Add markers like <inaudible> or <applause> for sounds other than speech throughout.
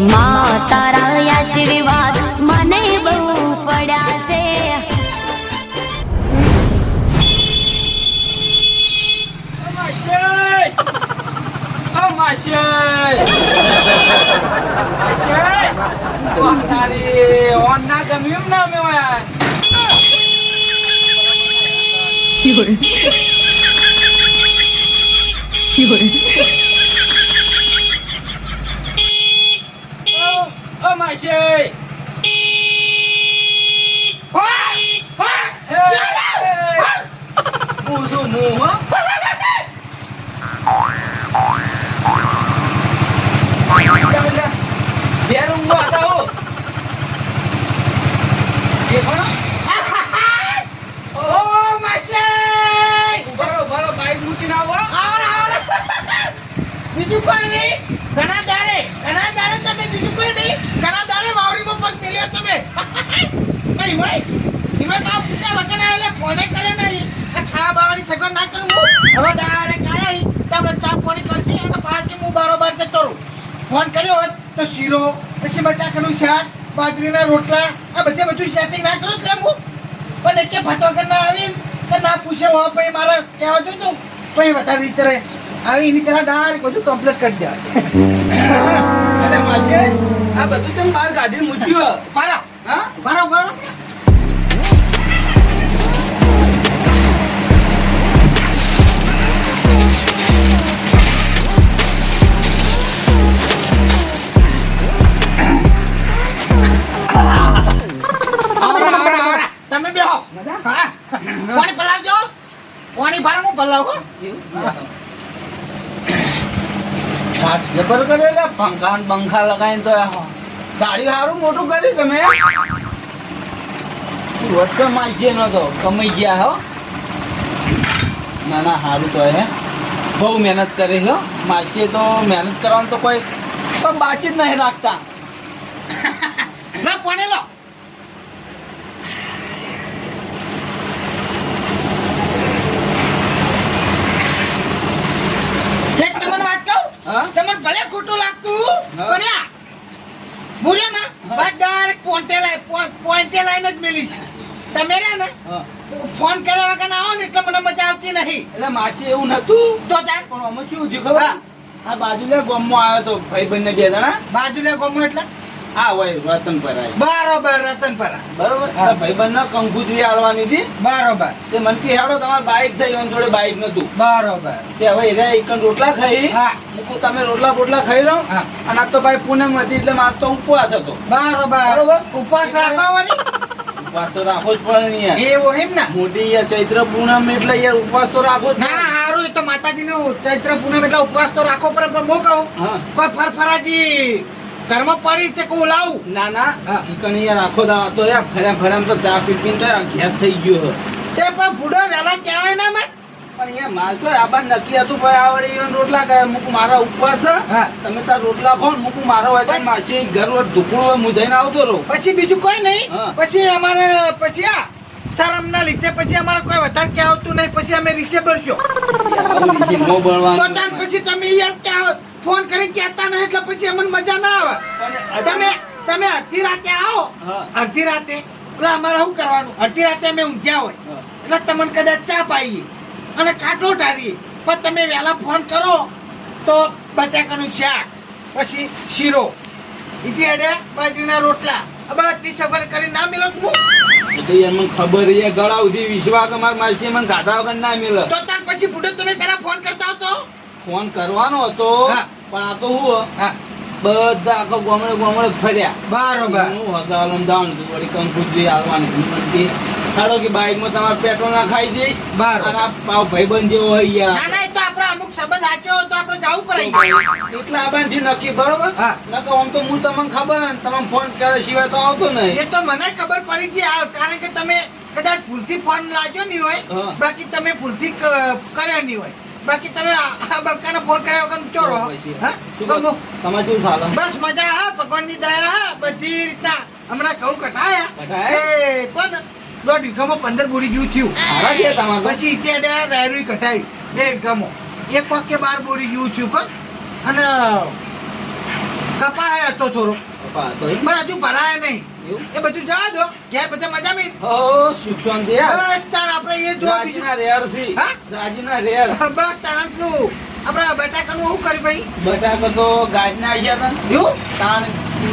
માં તારા આશીર્વાદ મને બહુ પડ્યા છે ના ગમ્યું ના અમે ઓય. ઓ ઓ માશે હું છું હું હો કઈ ભાઈ ઈમે પૂછ્યા વગર આલે ફોને કરે નહીં? ખાવા બાવાની સગવડ ના કરું હું. હવે ડાયરેક્ટ આયા તમે ચા પાણી કરશે અને પાછી હું બારોબાર જતો રહું. ફોન કર્યો હોત તો શીરો પછી બટાકાનું શાક બાજરીના રોટલા આ બધે બધું સેટિંગ ના કરું એટલે હું. પણ એકે ફતો વગર ના આવી તો ના પૂછે હો પછી મારે કહેવા જોયું તું. પછી વધારે રીતે રહે. આવી એની ડાયરેક્ટ બધું કમ્પ્લીટ કરી દેવા અને માશે આ બધું તમે બહાર કાઢીને મૂક્યું પારો હા? પાણી પલાવજો. પાણી ભરા હું પલાવું જબર કરે લે પંખા ને પંખા લગાવીને તો ગાડી સારું મોટું કરી તમે. વર્ષ માગીએ નતો કમાઈ ગયા હો. ના ના સારું તો હે. બહુ મહેનત કરી હો. માસીએ તો મહેનત કરવાનું તો કોઈ પણ બાચી જ નહીં રાખતા. <laughs> પાણી લો એક તમને વાત કહું હા તમને ભલે ખોટું લાગતું. પણ આ ભૂલ્યો ને. બસ ડાયરેક્ટ પોઈન્ટે લાઈ પોઈન્ટે લાઈને જ મેલી છે. તમે રે ને ફોન કર્યા વગર આવો ને એટલે મને મજા આવતી નહીં. એટલે માસી એવું નતું? તો તાર પણ અમે શું થયું ખબર? આ બાજુલે ગોમમાં આવ્યો તો ભાઈ બંને બે જણા. બાજુ લે ગમો એટલે? આ હોય રતનપર બરોબર રતનપરા બરોબર? હા. ભાઈ બંને કંકુતરી આલવાની હતી. બરોબર. તે મને કે હેડો તમારે બાઈક છે એની જોડે બાઈક નતું બરોબર. તે હવે એના એક રોટલા ખાઈ. હા. મૂકું તમે રોટલા બોટલા ખાઈ લો. હા. અને આ તો ભાઈ પૂનમ હતી એટલે માર તો ઉપવાસ હતો. બરોબર. બરોબર. ઉપવાસ રાખવાની? વાળી ઉપવાસ તો રાખવો જ પડે ને યાર એવું એમ ને? મોટી યાર ચૈત્ર પૂનમ એટલે યાર ઉપવાસ તો રાખો જ ના ના એ તો માતાજીનું ચૈત્ર પૂનમ એટલે ઉપવાસ તો રાખો પર પણ હું કહું કોઈ ફરફરાજી ઘરમાં પડી તે કોઈ લાવ. ના ના હા. ઈ કણ યાર આખો દાડો તો યાર. ફર્યા ફર્યા તો ચા પી પીને તો ગેસ થઈ ગયો. તે પણ બુડો વહેલા કહેવાય ના મત પણ યાર માર તો આબાદ નક્કી હતું ભાઈ આવડે ઈવન રોટલા ખાય મુક મારા ઉપવાસ. તમે તાર રોટલા ખો મુક મારો હોય તો. માસી ઘર વર ધૂકડું હોય હું જઈને આવતો રહું. પછી બીજું કોઈ નહીં. પછી અમારે પછી આ શરમ ના લીધે પછી અમારે કોઈ વધારે કહેવાતું નહીં. પછી અમે રિસેબલ છો તો પછી તમે યાર ક્યાં ફોન કરી કહેતા નહીં એટલે પછી અમને મજા ના આવે. તમે તમે અડધી રાતે આવો. અડધી રાતે. એટલે અમારે શું કરવાનું? અડધી રાતે અમે ઊંઘ્યા હોય. એટલે તમને કદાચ ચા પાઈએ અને ખાટો ઢારીએ પણ તમે વહેલા ફોન કરો તો બટાકાનું શાક પછી શીરો બીજી અડે બાજરીના રોટલા. બધી સફર કરી ના મિલો તો યાર મને ખબર છે ગળા સુધી વિશ્વાસ અમાર માસી મને ગાધા વગર ના મિલે. તો તાર પછી બુડો તમે પેલા ફોન કરતા હો તો ફોન કરવાનો હતો હા. પણ આ તો હું બધા આખો ગોમડે ગોમડે ફર્યા. બરોબર. હું હગાલમ દાણ વળી કંકુજી આવવાની કે હાલો કે બાઈકમાં તમારે પેટ્રોલ ના ખાઈ દઈશ બરોબર. અને આ પાવ ભાઈબંધ જેવો હોય યાર. ના ના તો આપણે અમુક સંબંધ સાચો હોય તો આપણે જવું પડે. એટલા આબાથી નક્કી બરોબર? હા. નકર આમ તો હું તમને ખબર ને તમે ફોન કર્યા સિવાય તો આવતો નહીં. એ તો મને ખબર પડી છે આ કારણ કે તમે કદાચ ભૂલથી ફોન લાગ્યો નહીં હોય બાકી તમે ભૂલથી કર્યો નહીં હોય. બાકી તમે આ બક્કાને ફોન કર્યા વગર ચોરો પછી. હા? શું ચાલે બસ મજા હા ભગવાનની દયા હા બધી રીતના. હમણાં ઘઉં કટાયા? એ કોણ? દોઢ વીઘામાં પંદર બોરી જેવું થયું. સારા છે તમારે પછી ઈચે રાયરું કટાઈ બે વીઘામાં એક વાક્ય બાર બોરી જેવું થયું કોણ? અને કપા હતો થોડો. પપ્પા તો પણ હજુ ભરાય નહીં? એ બધું જવા દો. ઘેર બધા મજા મે ઓ સુખ દે બસ તાર આપણે એ જો બીજું રેડ છે. હા? રાજીના રેર બસ તારાનું આપણે બટાકાનું શું કરી ભાઈ? બટાકા તો ગાડના આવ્યા હતા જો તાણ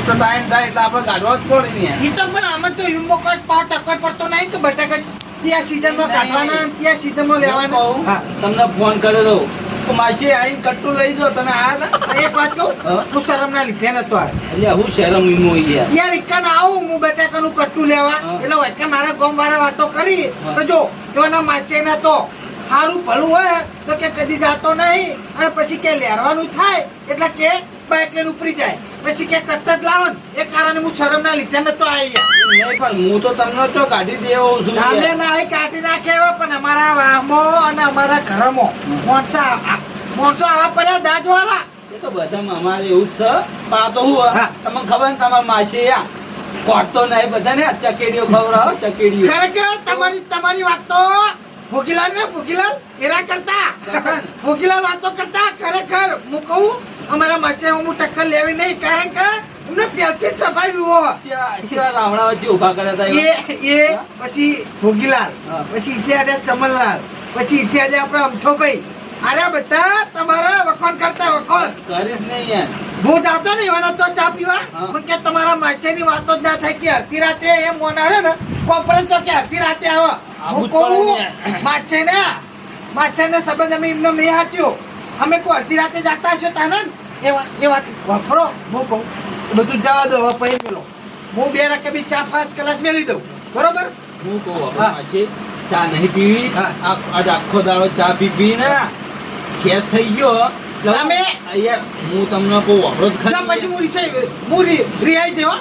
તો ટાઈમ થાય એટલે આપણે ગાડવા જ પડે ને તો પણ આમાં તો વીમો કટ પાવ ટકો પડતો નહીં કે બટાકા ત્યાં સીઝનમાં કાઢવાના અને ત્યાં સીઝનમાં લેવાના. હા. તમને ફોન તો માસી આવીને કટ્ટુ લઈ જાઓ તમે આ એક વાત કહું હા? હું શરમના લીધે નતો આ એટલે હું શરમ વીમો યાર. યાર ઇક્કન આવું હું બટાકાનું કટ્ટું લેવા. એટલે વચ્ચે મારા ગોમ વાળા વાતો કરી તો જો જોના માસે ના તો સારું ભલું હોય તો કે કદી જાતો નહીં અને પછી કે લેરવાનું થાય એટલે કે બાઇક લઈને ઉપરી જાય. પછી કે કટ્ટ લાવો ને એ કારણે હું શરમના લીધે નતો આવી ગયા. નહીં પણ હું તો તમને તો કાઢી દેવો છું. અમે. ના કાઢી નાખે એવા પણ અમારા વામો અને અમારા ઘરમાં માણસો આ- માણસો આવા પડ્યા દાજવાળા. એ તો બધામાં અમારે એવું જ છે. પાતો હું હા. તમને ખબર ને તમારા માસી યા કોટતો નહીં બધાને ચકેડીઓ ખવડાવો ચકેડીઓ. ખરેખર તમારી તમારી વાત તો ભોગીલાલ ને ભોગીલાલ એરા કરતા. ભૂગીલાલ વાતો કરતા ખરેખર હું કહું અમારા માસે હું ટક્કર લેવી નહીં કારણ કે એમને જ સફાઈ વિવો રાવણા વચ્ચે ઊભા કર્યા હતા એ એ પછી ભોગીલાલ. પછી ઇતિહાડે ચમનલાલ પછી ઇતિહાડે આપણે અમથોભાઈ. આરે બધા તમારા વખોણ કરતા વખોણ. કરી નહીં યાર. હું જાતો ને એવાના તો ચા પીવા. પણ કે તમારા માસેની વાતો જ ના થાય કે અડધી રાતે એ મોનારે ને કોપરન તો કે અડધી રાતે આવો. હું કહું માસે ને માસે ને સંબંધ અમે એમનો મેં હાચ્યો અમે કોઈ અડધી રાતે જાતા હશો તાને ને? એ વાત એ વાત વાપરો હું કહું. બધું જવા દો હવે પૈ મેલો. હું બે રકે બી ચા પાંચ કલાક મેલી દઉં. બરોબર? હું કહું હા. ચા નહીં પીવી. આજ આખો દાડો ચા પી પી ને ગેસ થઈ ગયો. તમે- યાર હું તમને કહું વાપરો જ તો પછી હું રીસાઈ હું રિહાઈ જવા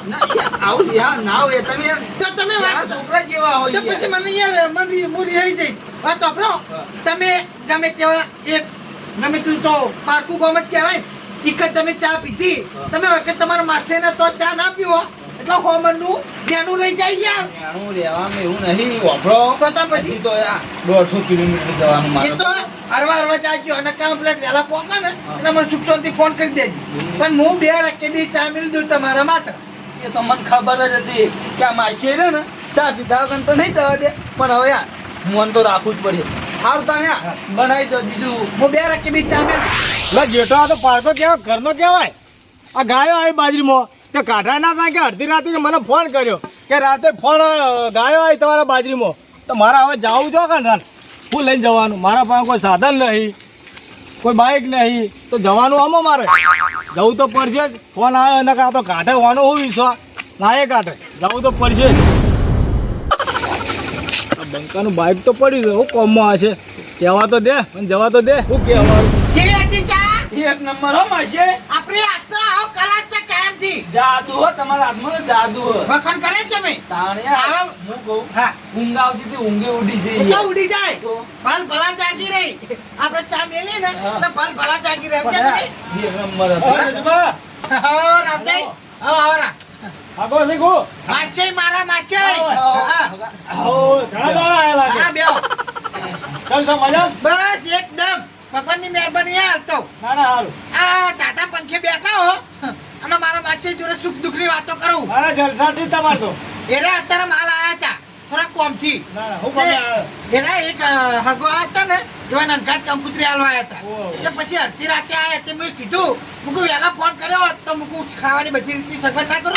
આવું યાર ના હોય તમે તો તમે છોકરા જેવા હોય તો પછી મને યાર મને હું રિહાઈ જઈશ વાત વાપરો. તમે ગમે તેવા એક ગમે તું તો પારકું ગોમ કહેવાય એક તમે ચા પીધી. તમે વખત તમારા માસે ને તો ચા ના પીવો. એટલે હોમનનું? જ્ઞાનું લઈ જાય યાર. નાનું લેવાનું એવું નહીં. વાપરો. તો તા પછી? તો આ દોઢસો કિલોમીટર જવાનું એ મારે તો. હરવા હરવા જાજો અને કમ્પ્લેટ વહેલા પહોંચો ને એટલે મને સુખ શાંતિ ફોન કરી દેજો. પણ હું બે રકે બી ચા મિલ દઉં તમારા માટે. એ તો મને ખબર જ હતી કે આ માસી ને ચા પીધા વગર તો નહીં જવા દે. પણ હવે યાર મન તો રાખવું જ પડે. સારું તમે બનાવી દો બીજું. હું બે રકે બી ચા મિલ એટલે જેઠો આ તો પાડતો કેવાય ઘરનો કહેવાય આ ગાયો આવી બાજરીમાં. તે કાઢા ના થાય કે અડધી રાતે મને ફોન કર્યો કે રાતે ફોન ગાયો આવી તમારા બાજરીમાં. તો મારે હવે જવું જો કે ના હું લઈને જવાનું. મારા પાસે કોઈ સાધન નહીં કોઈ બાઇક નહીં. તો જવાનું આમાં મારે. જવું તો પડશે જ. ફોન આવ્યો એને કાં તો કાઢે હોવાનો હું વિશ્વાસ? ના એ કાઢે. જવું તો પડશે જ. આ બંકાનું બાઇક તો પડ્યું છે હું કોમમાં હશે. કહેવા તો દે પણ જવા તો દે. શું કહેવાનું એક નંબર હો માસી. આપણે આ તો આવો કલાક છે જાદુ હો તમારા હાથમાં જાદુ હો. વખાણ કરે જ તમે. તાણે હું કહું હા. ઊંઘ આવતી હતી ઊંઘે ઉડી જઈ તો ઉડી જાય. તો? ભલ ભલા જાગી રહી. આપણે ચા મેલી ને એટલે ભલ ભલા જાગી રહે. સમજ્યા તમે? એ નંબર હતો. હા રાતે. હો, હો, રા. આગો માછે મારા માછે આવો, હા. આવો, ઘણા દાડા આયા લાગે. હા, બેહો. કેમ છો, મજા? બસ એકદમ. ભગવાનની મહેરબાની હાલ તો. ના, ના. આ ટાટા પંખે બેઠા હો. અને મારા માસી જોડે સુખ દુઃખની વાતો કરું. મારા જલસાથી તમારો તમારે એરા અત્યારે માલ આયા હતા થોડા કોમથી ના, ના, આવ્યો. એના એક હગો હતા ને જોઈને અંગાત કંકુતરી આયા હતા. તે પછી અડધી રાતે આયા તે મેં કીધું મુકુ વહેલા ફોન કર્યો તો મુકુ ખાવાની બધી રીતની સગવડ ના કરું.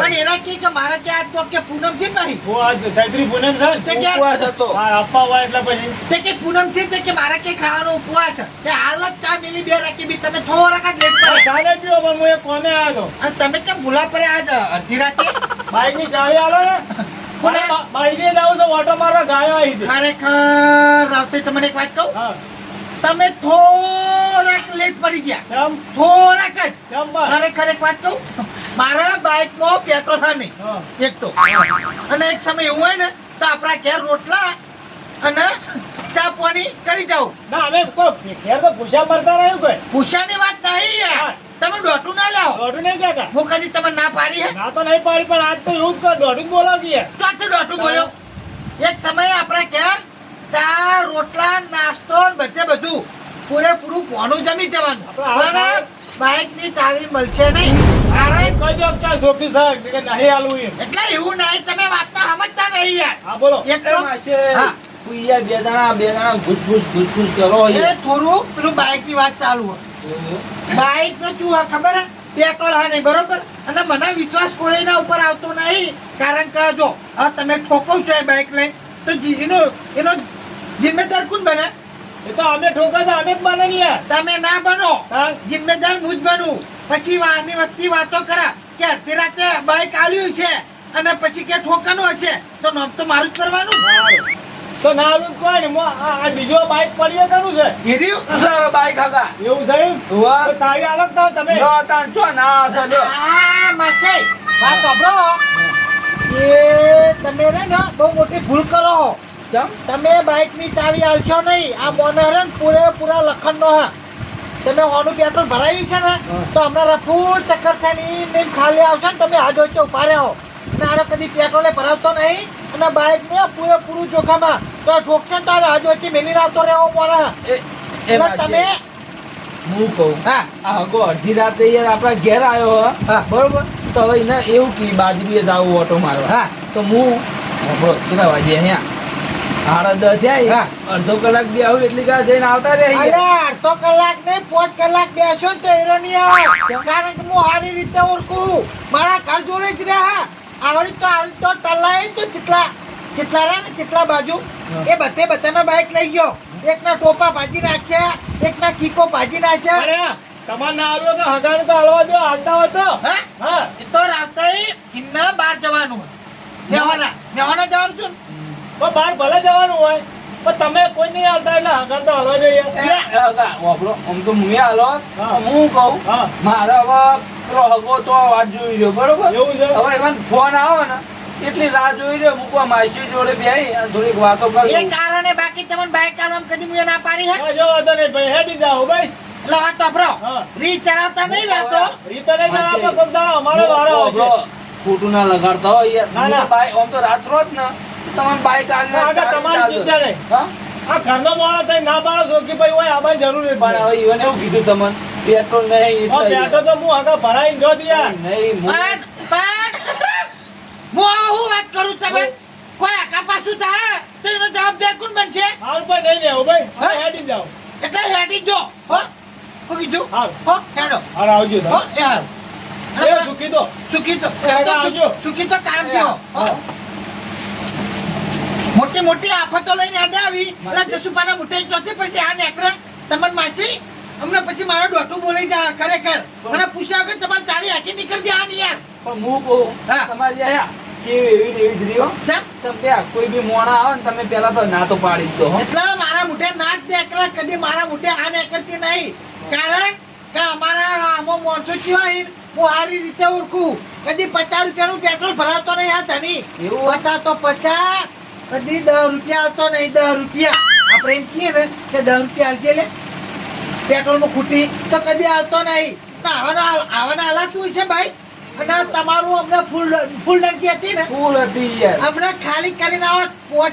પણ એના કહે કે મારે કે આજ તો કે પૂનમથી જ નહીં હું આજ ચૈત્રી પૂનમ છે ને? તે કે ઉપવાસ હતો હા, આપવા હોય એટલે પછી તે કે પૂનમથી તે કે મારે કે ખાવાનો ઉપવાસ છે તે હાલ જ ચા મિલી બે રાખી બી તમે થોડા કા લેટ કરે ચાલે પીવો, પણ હું એક કોને આવ્યો. અને તમે કે ભૂલા પડે આજ અડધી રાતે બાઈકની ચાવી આલો ને ખરેખર રાવતે તમને એક વાત કહું? તમે થોડાક લેટ પડી ગયા. થોડાક જ. ખરેખર એક વાત કહું? મારા બાઇકમાં પેટ્રોલ હા. નહીં. એક તો. અને એક સમય એવું હોય ને તો આપણા ઘેર રોટલા અને ચા પાણી કરી જાવ ના, અમે ઘેર તો પૂછ્યા મરતા રહ્યું. પૂછાની વાત નહીં તમે દોઢું ના દોઢું નહીં કહેતા. હું કદી તમે ના પાડી હે? ના તો નહીં પાડી પણ આજ તો એવું જ કર દોઢું બોલાવી દઈએ. ચોથું દોઢું બોલ્યો એક સમયે આપણે ઘેર ચા રોટલા નાસ્તો ને બધે બધું પૂરેપૂરું પોનું જમી જવાનું. પણ બાઇકની ચાવી મળશે નહીં. કારણ કઈ દો સાહેબ કે નહીં આલું એટલે એવું નહીં તમે વાતના સમજતા નહીં યાર. હા બોલો. તો હા. તું યાર બે જણા બે જણા ઘૂસ ઘૂસ ઘૂસ ઘૂસ કરો એ થોડું પેલું બાઇકની વાત ચાલુ હોય. બાઇક નો શું ખબર હે? પેટ્રોલ હા નહીં બરોબર? અને મને વિશ્વાસ કોઈના ઉપર આવતો નહીં. કારણ કે જો હવે તમે ઠોકો છો એ બાઇક લઈ તો એનો એનો જિમ્મેદાર કોણ બને? એ તો અમે ઠોકા તો અમે જ બનાવીએ યાર. તમે ના બનો? જિમ્મેદાર હું જ બનું. પછી વાહનની વસ્તી વાતો કરા કે અડધી રાતે બાઇક આવ્યું છે અને પછી કે ઠોકાનું હશે તો નામ તો મારું જ કરવાનું. તો ના આલું કોઈ ને. આ બીજો બાઈક પડીએ કરું છે? હીર્યું બાઈક હતા એવું છે. તો તારી હાલત તો તમે જો તાણ છો ના હશે લ્યો. આ માસે વાત સાંભળો. એ તમે રે ને બહુ મોટી ભૂલ કરો? તમે બાઇકની ચાવી આલશો નહીં આ મોનર પૂરેપૂરા લખન નો હા. તમે ઓનું પેટ્રોલ ભરાયું છે ને તો હમણાં રફુ ચક્કર થઈને ને ખાલી આવશે ને તમે વચ્ચે ઊભા રહો. અને કદી પેટ્રોલે ભરાવતો નહીં અને બાઇક ને પૂરેપૂરું જોખમમાં. તો ઠોકશે તારે હાથ મેલી આવતો રહેવો મોરા. એ- એ એટલે તમે હું કહું હા. આ હગો અડધી રાતે યાર આપણા ઘેર આવ્યો હા. બરોબર? તો હવે એને એવું કે બાજરીએ જાવું ઓટો મારવા. હા. તો હું કેટલા વાગે અહીંયા? સાડા દસ થયા અડધો કલાક બી આવું એટલી કાર જઈને આવતા રે અડધો કલાક નહીં પાંચ કલાક બેસો તો હીરો નહીં આવે. કારણ કે હું સારી રીતે ઓળખું. મારા ઘર જોડે જ રહ્યા. આવડી તો આવડી તો ટલાય તો ચીટલા ચીટલા રહ્યા ને ચીટલા બાજુ. એ બધે બધાના બાઇક લઈ ગયો. એકના ટોપા ભાજી નાખ્યા એકના કીકો ભાજી નાખ્યા. તમારે ના આવ્યો તો હગાને તો હળવા જો આવતા હોય તો. હા? એ તો રાતે એમના બહાર જવાનું મેવાના મેવાના જવાનું છું. પણ બહાર ભલે જવાનું હોય. પણ તમે કોઈ નહીં હાલતા એટલે હગાને તો હલવા જોઈએ. વાપરો આમ તો હું હાલો. હું. કહું હવે પેલો હગો તો વાત જોઈ રહ્યો બરોબર? એવું છે? હવે એમાં ફોન આવે ને એટલી રાહ જોઈ રહ્યો મૂકવા માસી જોડે બેહી અને થોડીક વાતો એ કારણે બાકી તમને બાઇક કાઢવામાં કદી મેં ના પાડી હે? જો વાંધો નહીં ભાઈ હેડી જાઓ ભાઈ. એટલે વાત. રીત ચલાવતા નહીં વાતો. રીતો નહીં જરા આપણે અમારો વારો આવશે ખોટું ના લગાડતા હોય યાર ના, ના. ભાઈ આમ તો રાત રોજ ને. તમારે બાઈક આગળ તમારી ચિંતા નહીં. આ ઘરનો માણસ થઈ ના પાડો છો ભાઈ હોય આમાં જરૂર નથી પણ હવે ઈવન એવું કીધું તમને પેટ્રોલ નહીં ઓ તો હું આગળ ભરાઈને જો યાર. નહીં પણ પણ હું હું વાત કરું તમે? કોઈ આકા પાછું થાય તો એનો જવાબદાર કોણ બનશે? હાલ નહીં લેવો ભાઈ? હેડી જાઓ. એટલે હેડી જો હો? કીધું? હાલ. હો હેડો. હાલ આવજો હો એ સુખી તો. સુખી તો. સુખી તો કામ થયો હા. મોટી મોટી આફતો લઈને આડે આવી એટલે જસુપાના મુઠે ચોથી પછી આ નેકરે તમને માસી અમને પછી મારો ડોટું બોલાઈ જા ખરેખર. મને પૂછ્યા વગર તમારે ચાવી હાકી નીકળી દે આ ની યાર. પણ હું કહું. તમારી આયા કેવી એવી એવી જ રહ્યો? તમે કોઈ બી મોણા આવે ને તમે પેલા તો ના તો પાડી દો એટલે મારા મુઠે ના જ નેકરા કદી મારા મુઠે આ નેકરતી નહીં. કારણ કે અમારા આમો માણસો કેવા હું સારી રીતે ઓળખું. કદી પચાસ રૂપિયાનું પેટ્રોલ ભરાવતો નહીં આ ધની એવું? હતા તો પચાસ. કદી દસ રૂપિયા આવતો નહીં દસ રૂપિયા. આપણે એમ કહીએ ને કે દસ રૂપિયા આવજે લે. પેટ્રોલમાં ખૂટી તો કદી આવતો નહીં. આવવાના આવાના હાલાત શું છે ભાઈ? અને તમારું અમને ફૂલ ફૂલ ડંકી હતી ને. ફૂલ હતી યાર. હમણાં ખાલી કરીને આવો પોચ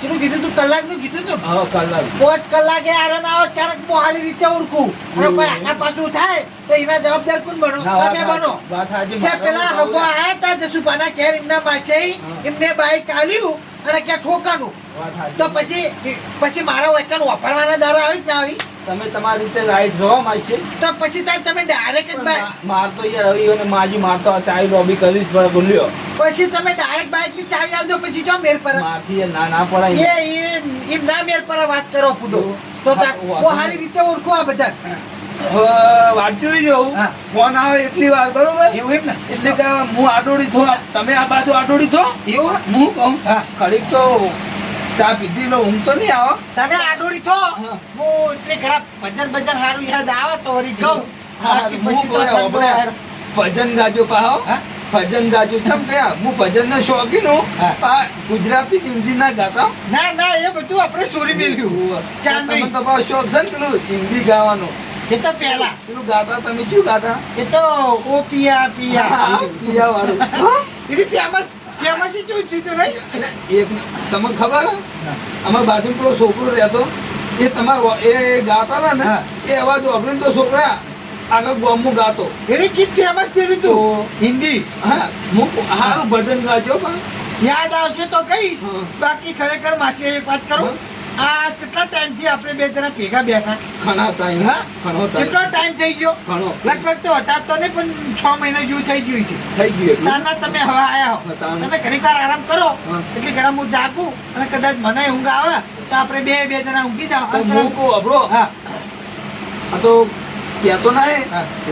કેટલું કીધું તું કલાકનું કીધું તું? હવે કલાક. પોચ કલાકે આરો ના આવો ક્યારેક હું સારી રીતે ઓળખું અને કોઈ આખા પાછું થાય તો એના જવાબદાર કોણ બનો? તમે બનો. સાચી. વાત સાચી. કે પેલા હગો આયા તા જસુભાના ઘેર એમના પાસે એમને બાઈક આલ્યું અને ક્યાં ઠોકાનું. વાત તો પછી પછી મારા વચન વાપરવાના દ્વારા આવી જ ના આવી? તમે તમારી રીતે રાઈટ માસી તો પછી તમે ડાયરેક્ટ જ બાઈક મા- યાર હવે ઈવન માજી મારતો ચાય લોબી કરી જ બોલ્યો. પછી તમે ડાયરેક્ટ બાઈકની ચાવી આલ પછી જો મેર પર મારથી ના ના પડાય. એ એમ ના મેર પર વાત કરો ફૂટો. તો તાર હારી રીતે ઓળખો આ બધા. વાંચ્યું રહ્યું ફોન આવે એટલી વાર બરોબર? એવું એમ ને? એટલે કે હું આડોડી થો. તમે આ બાજુ આડોડી થો. એવું હું? કહું. હા. તો ચા પીધી લો તો નહીં આવો. તમે આડોડી થો. હું. એટલી ખરાબ ભજન ભજન સારું યાદ આવે તો વળી કહું. ભજન ગાજો પાહો. હા? ભજન ગાજુ છે કયા? હું ભજન નો શોખીન હું. આ ગુજરાતી હિન્દી ના ગાતા. ના ના એ બધું આપણે સોરી મેલ્યું તમે તો પાછો શોખ છે ને પેલું હિન્દી ગાવાનું. એ તો પેલા પેલું ગાતા તમે શું ગાતા? એ તો ઓ પિયા પિયા. પિયા વાળું <laughs> એ ફેમસ ફેમસ જોઈ છું નહીં? એક તમને ખબર અમારા બાજુ પેલો છોકરો રહેતો. એ તમારો એ ગાતા હતા ને એ અવાજ તો છોકરા આગળ ગોમું ગાતો. એવી ગીત ફેમસ થયેલું તું? હિન્દી? હા હું સારું ભજન ગાજો પણ યાદ આવશે તો કહીશ. બાકી ખરેખર માસી એક વાત કરો. આ કેટલા ટાઈમથી આપણે બે જણા ભેગા બેઠા? ઘણા ટાઈમ હા? ઘણો કેટલો ટાઈમ થઈ ગયો? ઘણો. લગભગ તો અત્યાર તો નહીં પણ છ મહિના જેવું થઈ ગયું છે. થઈ ગયું. તારના તમે હવે આયા હો. તમે ઘણી વાર આરામ કરો. એટલે ઘણા હું જાગું અને કદાચ મને ઊંઘ આવે તો આપણે બે બે જણા ઊંઘી જાવ તો હું હા. આ તો કહેતો ના એ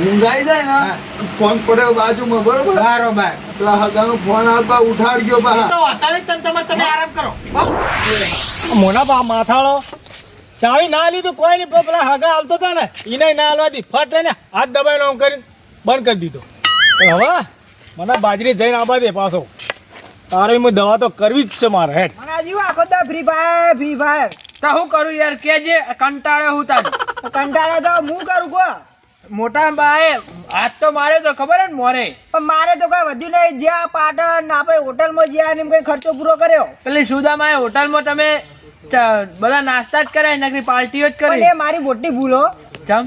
ઊંઘાઈ જાય ને ફોન પડ્યો બાજુમાં બરોબર? બરોબર. પેલા હગાનો ફોન આવતા ઉઠાડજો બા. તો અત્યારે તમે તમે તમે આરામ કરો. મોના બા માથાળો. ચાવી ના લીધું કોઈ નહીં પણ પેલા હગા આવતો હતા ને. એને ના હાલવા દી. ફટ લઈને હાથ દબાઈને આમ કરીને બંધ કરી દીધો. હવે મને બાજરી જઈને આબા દે પાછો. તારે દવા તો કરવી જ છે મારે હેડ મને આખો તો ફ્રી ફાયર ફ્રી ફાયર. તો હું કરું યાર? કેજે કંટાળે હું તારી. કંટાળે તો હું કરું કો મોટા બાએ હાથ તો મારે તો ખબર હે ને મોરે? પણ મારે તો કઈ વધ્યું નહીં. જ્યાં પાટણ આપણે હોટલમાં જ્યાં એમ કઈ ખર્ચો પૂરો કર્યો. પેલી સુદામાએ હોટલમાં તમે બધા નાસ્તા જ કરાય નકરી પાર્ટીઓ જ કરે. કરી એ મારી મોટી ભૂલો જમ.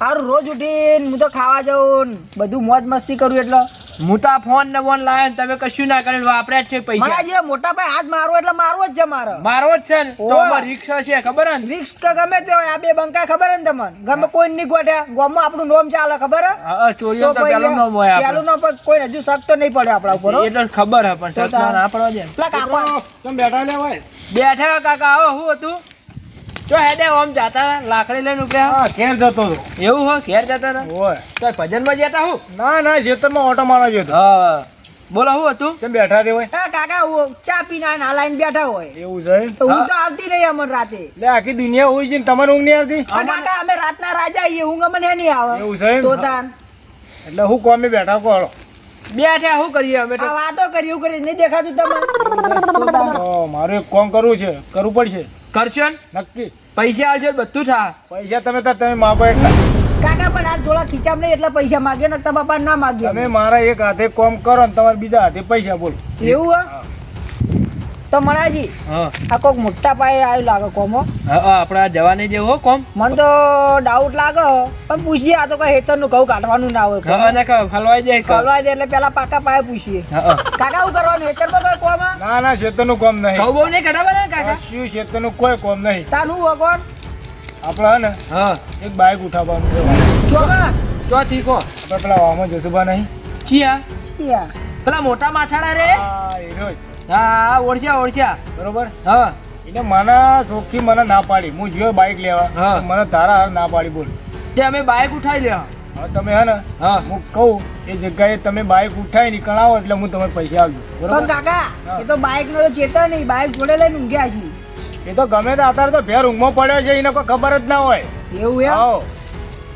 સારું રોજ ઉઠીને હું તો ખાવા જાઉં બધું મોજ મસ્તી કરું એટલે. હું તો ફોન ને ફોન લાવ્યો તમે કશું ના કરીને વાપર્યા જ છે પૈસા. મારા જે મોટા ભાઈ હાથ મારો એટલે મારવો જ છે મારો. મારો જ છે ને? તો. રિક્ષા છે ખબર હે ને? રિક્ષ કે ગમે તે હોય આ બે બંકા ખબર ને તમને? ગમે કોઈ ની ગોઠ્યા. ગામમાં આપણું નોમ ચાલે ખબર હે? હા, હા, ચોરીઓ તો પેલું ન હોય પેલું નામ પણ કોઈ હજુ શક તો નહીં પડે આપણા ઉપર એટલે ખબર હે પણ તો ના પડવા દે. પેલા કાકા. તમે બેઠા લેવાય બેઠા કાકા આવો શું હતું? તો હેડે ઓમ જાતા લાકડી લઈને ઉપડ્યા હા. ઘેર જતો હતો. એવું હો ઘેર જતા હતા? તો ભજનમાં જતા હું? ના ના ખેતરમાં ઓટો મારવા ગયો હતો. હા બોલો શું હતું? તમે બેઠા રે હોય? હા કાકા હું ચા પીના લાઈન બેઠા હોય. એવું છે તો હું તો આવતી નહીં અમને રાતે. આખી દુનિયા હોય છે ને તમારે ઊંઘ નહીં આવતી? આ કાકા અમે રાતના રાજા આવીએ ઊંઘ અમને નહીં આવે. એવું છે? તો તાન. એટલે હું કોમે બેઠા કોળો બેઠા શું કરીએ અમે તો? આ વાતો કરી એવું કરી નહીં દેખાતું તમને? મારું મારે એક કોમ કરવું છે કરવું પડશે. કરશો ને? નક્કી. પૈસા આવશે બધું થા. પૈસા તમે તો તમે માપો એટલા કાકા પણ આ થોડા ખીચામ નહીં એટલા પૈસા માગે ને? તમારા બાપા ના માગે. તમે મારા એક હાથે કોમ કરો ને તમારે બીજા હાથે પૈસા બોલો. એવું હે. તો મણાજી હા. આ કોક મોટા પાયે આવ્યું લાગે કોમો હા. આપણા જવાને જેવો હો કોમ. મને તો ડાઉટ લાગે પણ પૂછીએ આ તો કઈ હેતરનું ઘઉં કાઢવાનું ના હોય. ને હલવાઈ જાય ખવડાવી દે એટલે પેલા પાકા પાયે પૂછીએ. કાકા હું કરવાનું? હેતરમાં કઈ કોમ ના ના ના ખેતરનું કોમ નહીં. ઘઉં બહુ નહીં કઢાવવાના ને કાકા? કશું ખેતરનું કોઈ કોમ નહીં. તાનું હો કોણ આપણે ને? હા. એક બાઇક ઉઠાવવાનું છે. ચોકા ચોથી કો પેલા વામાં જસુભા નહીં. ચિયા. ચિયા. પેલા મોટા માથાડા રે. હા એ રહ્યો જ. હા હા ઓળખ્યા ઓળખ્યા બરોબર? હા. એટલે મને શોખથી મને ના પાડી. હું જ્યો બાઇક લેવા. હા. મને તારા હાર ના પાડી બોલ. તે અમે બાઇક ઉઠાવી લેવા. હા તમે હે ને હા. હું કહું એ જગ્યાએ તમે બાઇક ઉઠાવી ને કણાવો એટલે હું તમને પૈસા બરોબર? કાકા એ તો બાઇક નો ચેતા નહીં. બાઇક જોડે લઈને ઊંઘ્યા છીએ. એ તો ગમે તે અત્યારે તો ફેર ઊંઘમાં પડ્યો છે એને કોઈ ખબર જ ના હોય. એવું આવો.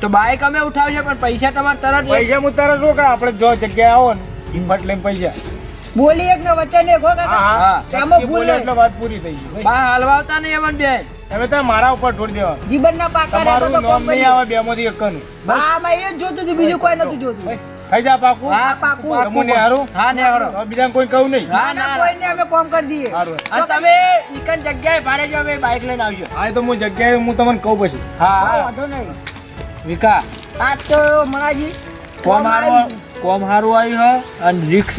તો બાઇક અમે ઉઠાવશે પણ પૈસા તમારે તરત પૈસા હું તરત રોકા આપણે જો જગ્યાએ આવો ને હિંમત લઈને પૈસા. બોલી એક ને વચ્ચે ને કાકા એક ભૂલ બોલે એટલે વાત પૂરી થઈ ગઈ. બા હલવાવતા નહીં અમન બે. તમે તો મારા ઉપર છોડી દેવા. જીવન ના પાકા તમારું તો નામ કોમ નહીં આવે બે માંથી એક નું બા માં એ જ જોતું હતું બીજું કોઈ નતું જોતું. થઈ જા પાકું. હા પાકું. તમને હારું. હા ને હારો. બીજા બીજાને કોઈ કહું નહીં. હા ના ના કોઈ ને અમે કોમ કરી દઈએ. હારું અને તમે નિકન જગ્યાએ ભાડે જો અમે બાઇક લઈને આવજો. હા તો હું જગ્યાએ હું તમને કહું પછી. હા, હા વાંધો નહીં. વિકા. આ તો મણાજી કોમ હારું. કોમ હારું આવ્યું હે? અને રિક્ષ.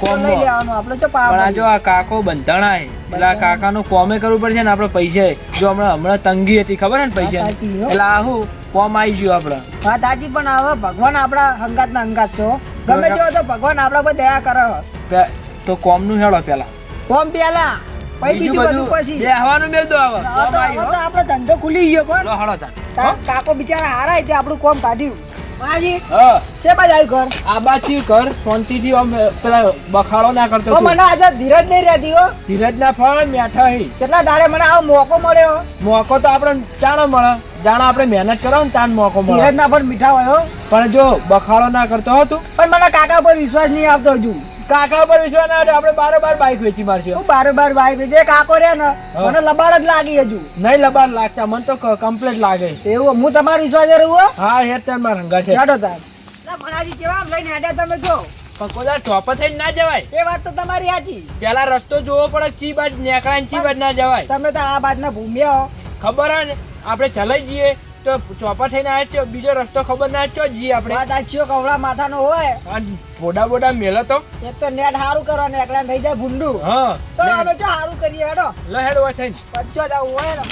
કોમ પણ આ જો આ કાકો બંધાણા હે એટલે આ કાકાનું કોમે કરવું પડશે ને આપણે પૈસા જો હમણાં હમણાં તંગી હતી ખબર ને પૈસા. એટલે આ હું કોમ આવી ગયું આપણે. હા તાજી પણ હવે ભગવાન આપણા હંગાત ના હંગાત છો. ગમે જો તો ભગવાન આપણા પર દયા કરે તો કોમનું હેડો પેલા. કોમ પેલા. પછી બીજું બધું પછી. બે હવાનું મેલ દો હવે હવે તો- આવે આપણો ધંધો ખુલી ગયો કોણ. કાકો બિચારા હારાય તે આપણું કોમ કાઢ્યું. હા. છે બાજ આવ્યું ઘર? આ બાજથી કર શાંતિથી આમ પેલા બખાડો ના કરતો મને આજે ધીરજ નહીં રહેતી હો. ધીરજના ફળ મેઠા હી. કેટલા દાડે મને આવો મોકો મળ્યો મોકો તો આપણે જાણો મળે. જાણો આપણે મહેનત કરો ને તાન મોકો મળે. ધીરજ ના પણ મીઠા હોય પણ જો બખાડો ના કરતો હતો. પણ મને કાકા પર વિશ્વાસ નહીં આવતો હજુ. કાકા ઉપર વિશ્વાસ ના આપણે બારોબાર બાઈક વેચી મારશું. હું બારે બાર ભાઈ જે કાકો રે ને મને લબાડ જ લાગી હજુ. નહીં લબાડ લાગતા મને તો કમ્પ્લીટ લાગે. એવું હું તમારો વિશ્વાસ રહું હા. હે તાર માર હંગા છે. ચાલો તાર ભણાજી કેવા લઈને હેડ્યા તમે જો. પકોડા ટોપ થઈ થઈને ના જવાય. એ વાત તો તમારી સાચી. પેલા રસ્તો જોવો પડે ચી બાજ નેકળાય ચી બાજ ના જવાય. તમે તો આ બાજના ભૂમ્યા હો. ખબર હે ને આપણે ચલાઈ જઈએ. તો ચોપા થઈને આવ્યા છો બીજો રસ્તો ખબર ના છો જી આપણે. વાત આછીઓ કવડા માથાનો હોય. અને બોડા બોડા મેલો તો. એ તો નેટ સારું કરવાનું એકલા થઈ જાય ભૂંડું. હા. તો અમે જો સારું કરીએ હેડો. લે હેડો હોય થઈને. પચ્ચો જાવ હોય ને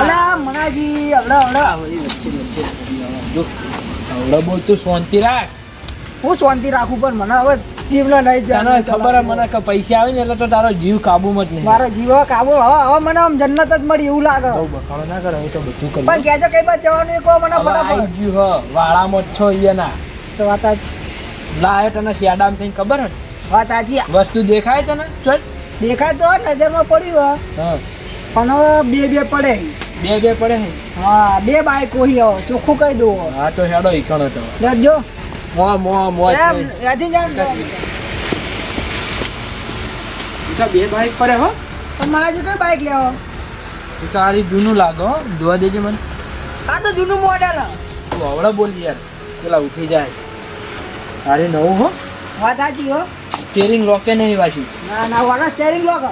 અલા મનાજી હવડા હવડા હવડે બોલ તું શાંતિ રાખ. હું શાંતિ રાખું પણ મને હવે જીવને નહીં તને ખબર મને કે પૈસા આવે ને એટલે તો તારો જીવ કાબુમાં જ નહીં. મારો જીવ કાબુ હવે હવે મને આમ જન્નત જ મળી એવું લાગે. બહુ બખાડો ના કરે હું તો બધું કરી પણ કેજો કઈ બાજુ જવાનું એ કહો મને ફટાફટ. ગયું હ વાળામાં જ છો ના તો વાત આજ લાય તને શિયાડામ થઈને ખબર હે? વાત આજી. વસ્તુ દેખાય તને? ચલ. દેખાય તો નજરમાં પડ્યું હા. હે. પણ બે બે પડે. બે બે પડે હા? બે બાઈક હોય આવો ચોખ્ખું કહી દઉં હા તો હેડો ઈકણો તો. લેજો. મો મો મો બે બાઈક પડે હો પણ જે કઈ બાઈક લેવો એ તો આરી જૂનું લાગો હો જોવા દેજે મને આ તો જૂનું મોડેલ તું હવડા બોલ યાર પેલા ઉઠી જાય અરે નવું હો વાત સાચી હો સ્ટેરિંગ રોકે નહીં પાછી ના ના વાળા સ્ટેરિંગ લોક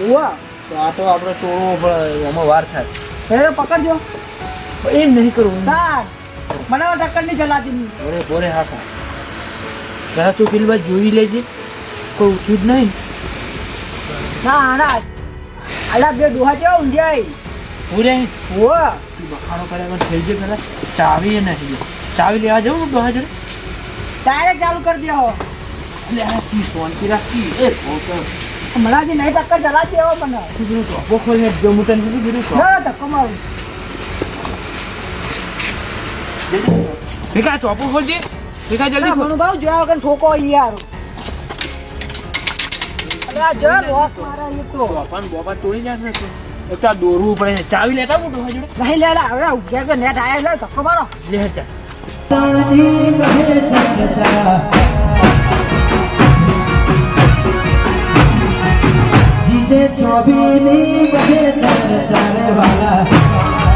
હુઆ તો આ તો આપણે તોડવો પડે એમાં વાર થાય પકડજો એમ નહીં કરવું તાર મને ટક્કર નહીં ચલાતી બોરે બોરે હાકા જરા તું પેલી બાજુ જોઈ લેજે. કોઈ ઉઠ્યું જ નહીં. ના આના અલા બે ડોહા જેવા ઊંઝાઈ પૂરે તું બખાડો કરે પણ ખેલજે પેલા. ચાવી નથી ચાવી લેવા જવું દોહા જોડે? ડાયરેક્ટ ચાલુ કરી દેવો એટલે આ કી ફોન કી રાખી. એ પોતો હમણાંથી નહીં ટક્કર ચલાતી આવો મને. તું પેલું ટોપો ખોલ હેડ જો મુટન કીધું કીધું. ના ધક્કો મારું. ભીખા ચોપો ખોલજે ભીખા જલ્દી ખોલ ભાવ જોયા વગર ઠોકો યાર દોરવું પડે ચાવી લેતા હું નહીં લે લે હવે ઉગ્યા કે નેટ આયા ધક્કો મારો લે જીતે ચોબીની બહે તારે તારે વાલા